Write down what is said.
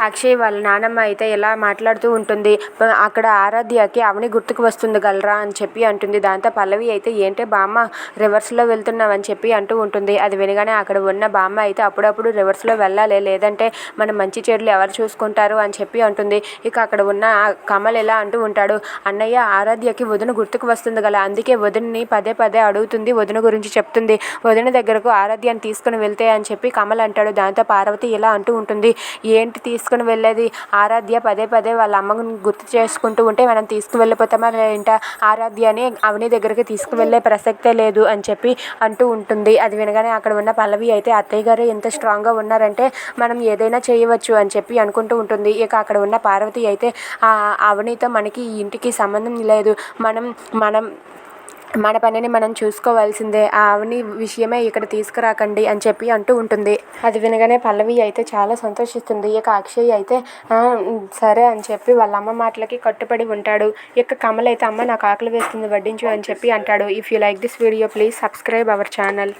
అక్షయ్ వాళ్ళ నానమ్మ అయితే ఇలా మాట్లాడుతూ ఉంటుంది. అక్కడ ఆరాధ్యకి అవని గుర్తుకు వస్తుంది గలరా? అని చెప్పి అంటుంది. దాంతో పల్లవి అయితే ఏంటే బామ్మ రివర్స్లో వెళ్తున్నామని చెప్పి అంటూ ఉంటుంది. అది వినగానే అక్కడ ఉన్న బామ్మ అయితే అప్పుడప్పుడు రివర్స్లో వెళ్ళాలి లేదంటే మన మంచి చెడులు ఎవరు చూసుకుంటారు? అని చెప్పి అంటుంది. ఇక అక్కడ ఉన్న కమల్ ఎలా అంటూ ఉంటాడు. అన్నయ్య ఆరాధ్యకి వదిన గుర్తుకు వస్తుంది గల. అందుకే వదినని పదే పదే అడుగుతుంది వదిన గురించి చెప్తుంది. వదిన దగ్గరకు ఆరాధ్యాన్ని తీసుకుని వెళ్తే అని చెప్పి కమల్ అంటాడు. దాంతో పార్వతి ఇలా అంటూ ఉంటుంది. ఏంటి తీసుకుని వెళ్ళేది. ఆరాధ్య పదే పదే వాళ్ళ అమ్మని గుర్తు చేసుకుంటూ ఉంటే మనం తీసుకువెళ్ళిపోతామా ఏంట? ఆరాధ్యని అవని దగ్గరికి తీసుకువెళ్ళే ప్రసక్తే లేదు అని చెప్పి అంటూ ఉంటుంది. అది వినగానే అక్కడ ఉన్న పల్లవి అయితే అత్తయ్య గారు ఎంత స్ట్రాంగ్గా ఉన్నారంటే మనం ఏదైనా చేయవచ్చు అని చెప్పి అనుకుంటూ ఉంటుంది. ఇక అక్కడ ఉన్న పార్వతి అయితే "ఆ అవనితో మనకి ఈ ఇంటికి సంబంధం లేదు. మనం మనం మన పనిని మనం చూసుకోవాల్సిందే ఆ విషయమే ఇక్కడ తీసుకురాకండి అని చెప్పి అంటూ ఉంటుంది. అది వినగానే పల్లవి అయితే చాలా సంతోషిస్తుంది. ఇక అక్షయ్ అయితే సరే అని చెప్పి వాళ్ళ అమ్మ మాటలకి కట్టుబడి ఉంటాడు. ఇక కమల్ అయితే అమ్మ నాకు ఆకలి వేస్తుంది వడ్డించు అని చెప్పి అంటాడు. If you like this video please subscribe our channel